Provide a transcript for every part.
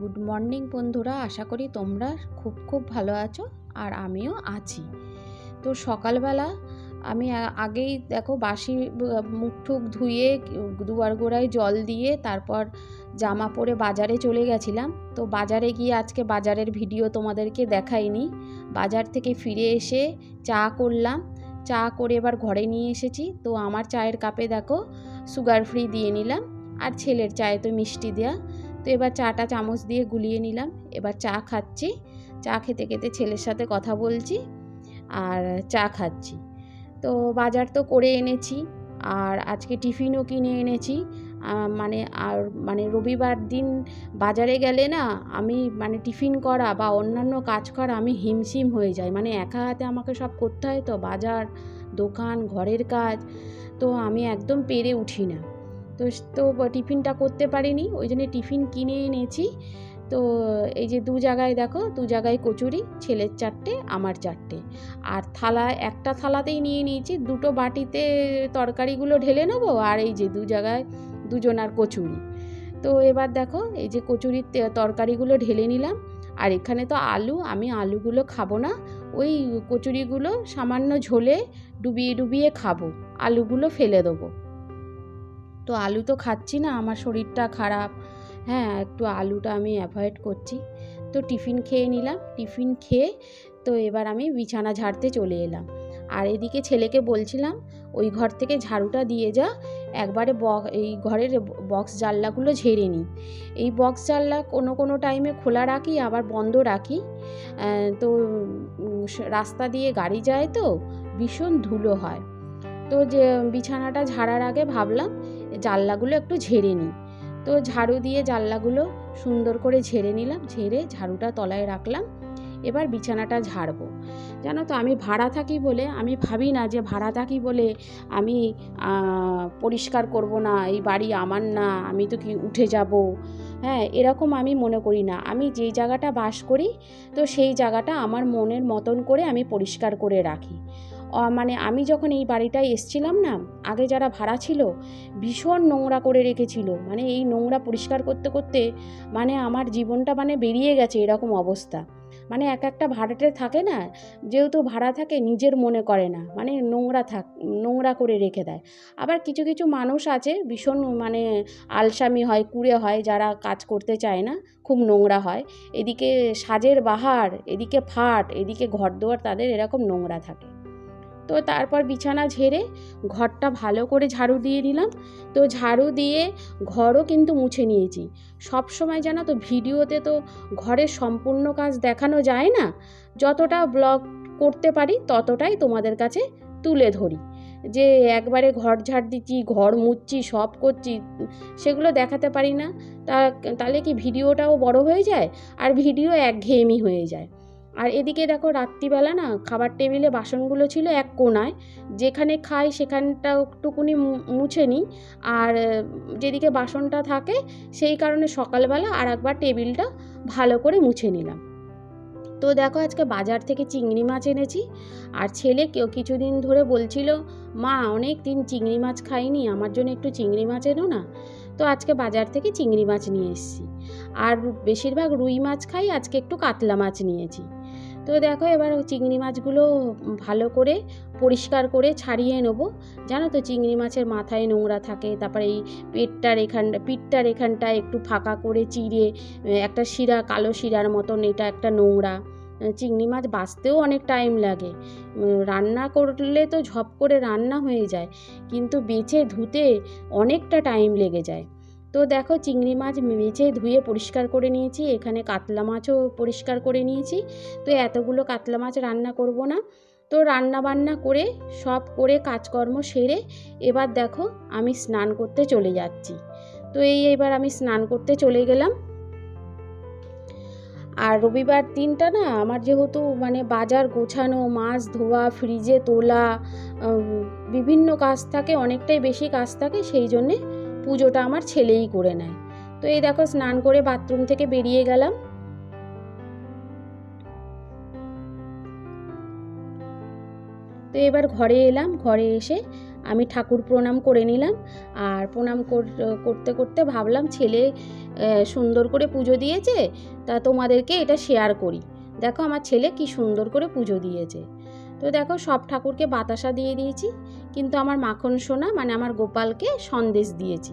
Good morning বন্ধুরা। আশা করি তোমরা খুব খুব ভালো আছো আর আমিও আছি। তো সকালবেলা আমি আগেই দেখো বাসি মুখ টুক ধুয়ে দুয়ার গোড়ায় জল দিয়ে তারপর জামা পরে বাজারে চলে গেছিলাম। তো বাজারে গিয়ে আজকে বাজারের ভিডিও তোমাদেরকে দেখাইনি। বাজার থেকে ফিরে এসে চা করলাম। চা করে এবার ঘরে নিয়ে এসেছি। তো আমার চায়ের কাপে দেখো সুগার ফ্রি দিয়ে নিলাম। আর ছেলের চায়ে তো মিষ্টি দেওয়া তো এবার চাটা চামচ দিয়ে গুলিয়ে নিলাম। এবার চা খাচ্ছি। চা খেতে খেতে ছেলের সাথে কথা বলছি আর চা খাচ্ছি। তো বাজার তো করে এনেছি আর আজকে টিফিনও কিনে এনেছি। মানে আর মানে রবিবার দিন বাজারে গেলে না আমি মানে টিফিন করা বা অন্যান্য কাজ করা আমি হিমশিম হয়ে যাই। মানে একা হাতে আমাকে সব করতে হয় তো বাজার, দোকান, ঘরের কাজ তো আমি একদম পেরে উঠি না। তো তো টিফিনটা করতে পারিনি, ওই জন্য টিফিন কিনে এনেছি। তো এই যে দু জায়গায় দেখো, দু জায়গায় কচুরি, ছেলের চারটে, আমার চারটে। আর থালা, একটা থালাতেই নিয়ে নিয়েছি, দুটো বাটিতে তরকারিগুলো ঢেলে নেব, আর এই যে দু জায়গায় দুজনার কচুরি। তো এবার দেখো, এই যে কচুরির তরকারিগুলো ঢেলে নিলাম, আর এখানে তো আলু, আমি আলুগুলো খাব না, ওই কচুরিগুলো সামান্য ঝোলে ডুবিয়ে ডুবিয়ে খাব, আলুগুলো ফেলে দেবো। তো আলু তো খাচ্ছি না, আমার শরীরটা খারাপ। হ্যাঁ একটু আলুটা আমি অ্যাভয়েড করছি। তো টিফিন খেয়ে নিলাম, টিফিন খেয়ে তো এবার আমি বিছানা ঝাড়তে চলে এলাম। আর এদিকে ছেলেকে বলছিলাম, ওই ঘর থেকে ঝাড়ুটা দিয়ে যা, একবারে ব, এই ঘরের বক্স জানলাগুলো ঝেড়ে নিই এই বক্স জানলা কোনো কোনো টাইমে খোলা রাখি, আবার বন্ধ রাখি। তো রাস্তা দিয়ে গাড়ি যায় তো, ভীষণ ধুলো হয়। তো যে বিছানাটা ঝাড়ার আগে ভাবলাম জানলাগুলো একটু ঝেড়ে নিই। তো ঝাড়ু দিয়ে জানলাগুলো সুন্দর করে ঝেড়ে নিলাম, ঝেড়ে ঝাড়ুটা তলায় রাখলাম। এবার বিছানাটা ঝাড়বো। জানো তো আমি ভাড়া থাকি বলে, আমি ভাবি না যে ভাড়া থাকি বলে আমি পরিষ্কার করব না, এই বাড়ি আমার না, আমি তো কি উঠে যাব? হ্যাঁ এরকম আমি মনে করি না। আমি যেই জায়গাটা বাস করি, তো সেই জায়গাটা আমার মনের মতন করে আমি পরিষ্কার করে রাখি। মানে আমি যখন এই বাড়িটায় এসছিলাম না, আগে যারা ভাড়া ছিল, ভীষণ নোংরা করে রেখেছিল। মানে এই নোংরা পরিষ্কার করতে করতে মানে আমার জীবনটা মানে বেরিয়ে গেছে এরকম অবস্থা। মানে এক একটা ভাড়াটে থাকে না, যেহেতু ভাড়া থাকে, নিজের মনে করে না। মানে নোংরা থাক, নোংরা করে রেখে দেয়। আবার কিছু কিছু মানুষ আছে, ভীষণ মানে আলসামি হয়, কুড়ে হয়, যারা কাজ করতে চায় না, খুব নোংরা হয়। এদিকে সাজের বাহার, এদিকে ফাট, এদিকে ঘর দুয়ার তাদের এরকম নোংরা থাকে। তো তারপর বিছানা ঝেড়ে ঘরটা ভালো করে ঝাড়ু দিয়ে নিলাম। তো ঝাড়ু দিয়ে ঘরও কিন্তু মুছে নিয়েছি। সব সময় জানো তো ভিডিওতে তো ঘরের সম্পূর্ণ কাজ দেখানো যায় না। যতটা ব্লগ করতে পারি ততটাই তোমাদের কাছে তুলে ধরি। যে একবারে ঘর ঝাড় দিচ্ছি, ঘর মুছছি, সব করছি, সেগুলো দেখাতে পারি না। তা, তাহলে কি ভিডিওটাও বড় হয়ে যায়? আর ভিডিও একঘেয়েমি হয়ে যায়। আর এদিকে দেখো রাত্রিবেলা না খাবার টেবিলে বাসনগুলো ছিল এক কোনায়। যেখানে খাই সেখানটা একটুকুনি মুছে নিই। আর যেদিকে বাসনটা থাকে সেই কারণে সকালবেলা আর একবার টেবিলটা ভালো করে মুছে নিলাম। তো দেখো আজকে বাজার থেকে চিংড়ি মাছ এনেছি। আর ছেলে কেউ কিছুদিন ধরে বলছিল, মা, অনেক দিন চিংড়ি মাছ খাইনি, আমার জন্য একটু চিংড়ি মাছ এনো না। তো আজকে বাজার থেকে চিংড়ি মাছ নিয়ে এসেছি। আর বেশিরভাগ রুই মাছ খাই, আজকে একটু কাতলা মাছ নিয়েছি। তো দেখো এবার চিংড়ি মাছগুলো ভালো করে পরিষ্কার করে ছাড়িয়ে নেব। জানো তো চিংড়ি মাছের মাথায় নোংরা থাকে, তারপরে এই পেটটার এখানটা পিঠটার এখানটায় একটু ফাঁকা করে চিড়ে একটা শিরা, কালো শিরার মতন এটা একটা নোংরা। চিংড়ি মাছ বাঁচতেও অনেক টাইম লাগে। রান্না করলে তো ঝপ করে রান্না হয়ে যায়, কিন্তু বেছে ধুতে অনেকটা টাইম লেগে যায়। তো দেখো চিংড়ি মাছ বেছে ধুয়ে পরিষ্কার করে নিয়েছি, এখানে কাতলা মাছও পরিষ্কার করে নিয়েছি। তো এতগুলো কাতলা মাছ রান্না করব না। তো রান্না বান্না করে, সব করে কাজকর্ম সেরে এবার দেখো আমি স্নান করতে চলে যাচ্ছি। তো এই এবার আমি স্নান করতে চলে গেলাম। আর রবিবার দিনটা না আমার যেহেতু মানে বাজার গোছানো, মাছ ধোয়া, ফ্রিজে তোলা বিভিন্ন কাজ থাকে, অনেকটাই বেশি কাজ থাকে, সেই জন্যে পুজোটা আমার ছেলেই করে নেয়। তো এই দেখো স্নান করে বাথরুম থেকে বেরিয়ে গেলাম। তো এবার ঘরে এলাম, ঘরে এসে আমি ঠাকুর প্রণাম করে নিলাম। আর প্রণাম কর- করতে করতে ভাবলাম, ছেলে সুন্দর করে পুজো দিয়েছে, তা তোমাদেরকে এটা শেয়ার করি। দেখো আমার ছেলে কি সুন্দর করে পুজো দিয়েছে। তো দেখো সব ঠাকুরকে বাতাসা দিয়ে দিয়েছি, কিন্তু আমার মাখন সোনা মানে আমার গোপালকে সন্দেশ দিয়েছি।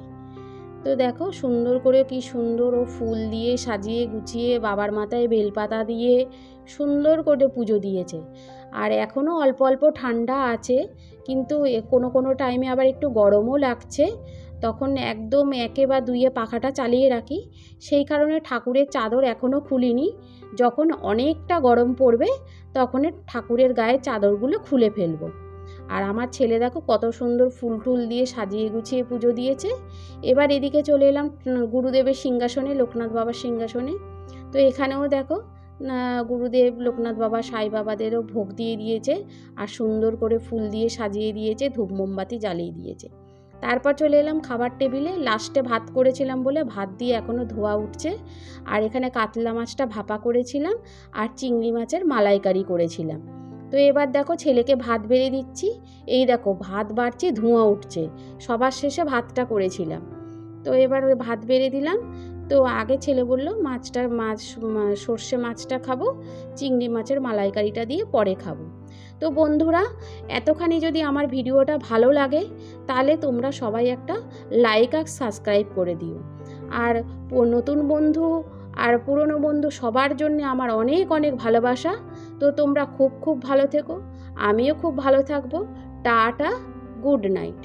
তো দেখো সুন্দর করে কি সুন্দর ও ফুল দিয়ে সাজিয়ে গুছিয়ে বাবার মাথায় বেলপাতা দিয়ে সুন্দর করে পুজো দিয়েছে। আর এখনও অল্প অল্প ঠান্ডা আছে, কিন্তু কোনো কোনো টাইমে আবার একটু গরমও লাগছে। তখন একদম একে বা দুইয়ে পাখাটা চালিয়ে রাখি। সেই কারণে ঠাকুরের চাদর এখনও খুলিনি। যখন অনেকটা গরম পড়বে, তখন ঠাকুরের গায়ে চাদরগুলো খুলে ফেলব। আর আমার ছেলে দেখো কত সুন্দর ফুল টুল দিয়ে সাজিয়ে গুছিয়ে পুজো দিয়েছে। এবার এদিকে চলে এলাম গুরুদেবের সিংহাসনে, লোকনাথ বাবার সিংহাসনে। তো এখানেও দেখো গুরুদেব, লোকনাথ বাবা, সাই বাবাদেরও ভোগ দিয়ে দিয়েছে। আর সুন্দর করে ফুল দিয়ে সাজিয়ে দিয়েছে, ধূপ মোমবাতি জ্বালিয়ে দিয়েছে। তারপর চলে এলাম খাবার টেবিলে। লাস্টে ভাত করেছিলাম বলে ভাত দিয়ে এখনও ধোয়া উঠছে। আর এখানে কাতলা মাছটা ভাপা করেছিলাম আর চিংড়ি মাছের মালাইকারি করেছিলাম। তো এবার দেখো ছেলেকে ভাত বেড়ে দিচ্ছি। এই দেখো ভাত বাড়ছে, ধোঁয়া উঠছে। সবার শেষে ভাতটা করেছিলাম। তো এবার ওই ভাত বেড়ে দিলাম। তো আগে ছেলে বলল মাছটা মাছ সর্ষে মাছটা খাব, চিংড়ি মাছের মালাইকারিটা দিয়ে পরে খাব। তো বন্ধুরা, এতখানি যদি আমার ভিডিওটা ভালো লাগে, তাহলে তোমরা সবাই একটা লাইক আর সাবস্ক্রাইব করে দিও। আর নতুন বন্ধু আর পুরনো বন্ধু সবার জন্য আমার অনেক অনেক ভালোবাসা। তো তোমরা খুব খুব ভালো থেকো। আমিও খুব ভালো থাকব। Tata good night